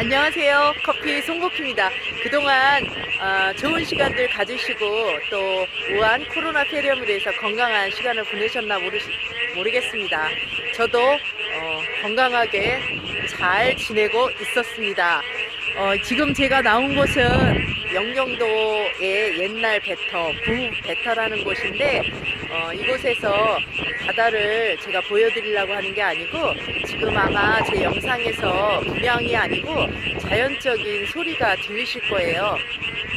안녕하세요. 커피 송고피입니다. 그동안 어, 좋은 시간들 가지시고 또 우한 코로나 폐렴으로 해서 건강한 시간을 보내셨나 모르, 모르겠습니다. 저도 어, 건강하게 잘 지내고 있었습니다. 어, 지금 제가 나온 곳은 영종도의 옛날 배터, 구 배터라는 곳인데 어, 이곳에서 바다를 제가 보여드리려고 하는 게 아니고 지금 아마 제 영상에서 분양이 아니고 자연적인 소리가 들리실 거예요.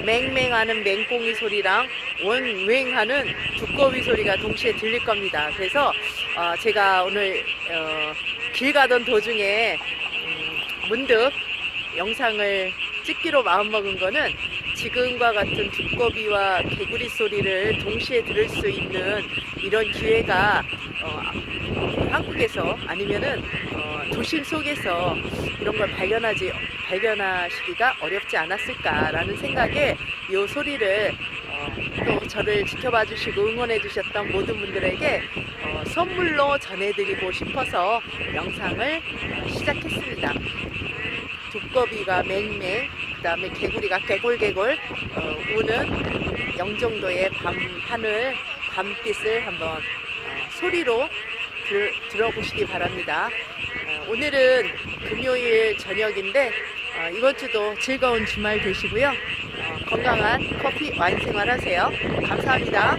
맹맹하는 맹꽁이 소리랑 원웽하는 두꺼비 소리가 동시에 들릴 겁니다. 그래서 어, 제가 오늘 어, 길 가던 도중에 음, 문득 영상을 찍기로 마음먹은 거는 지금과 같은 두꺼비와 개구리 소리를 동시에 들을 수 있는 이런 기회가 어, 한국에서 아니면은 어, 도심 속에서 이런 걸 발견하지 발견하시기가 어렵지 않았을까라는 생각에 이 소리를 어, 또 저를 지켜봐 주시고 응원해 주셨던 모든 분들에게 어, 선물로 전해드리고 싶어서 영상을 어, 시작했습니다. 두꺼비가 맹맹, 그 다음에 개구리가 개골개골 어, 우는 영종도의 밤 하늘 밤빛을 한번 어, 소리로 들, 들어보시기 바랍니다. 어, 오늘은 금요일 저녁인데 어, 이번 주도 즐거운 주말 되시고요. 어, 건강한 커피 와인 생활 하세요. 감사합니다.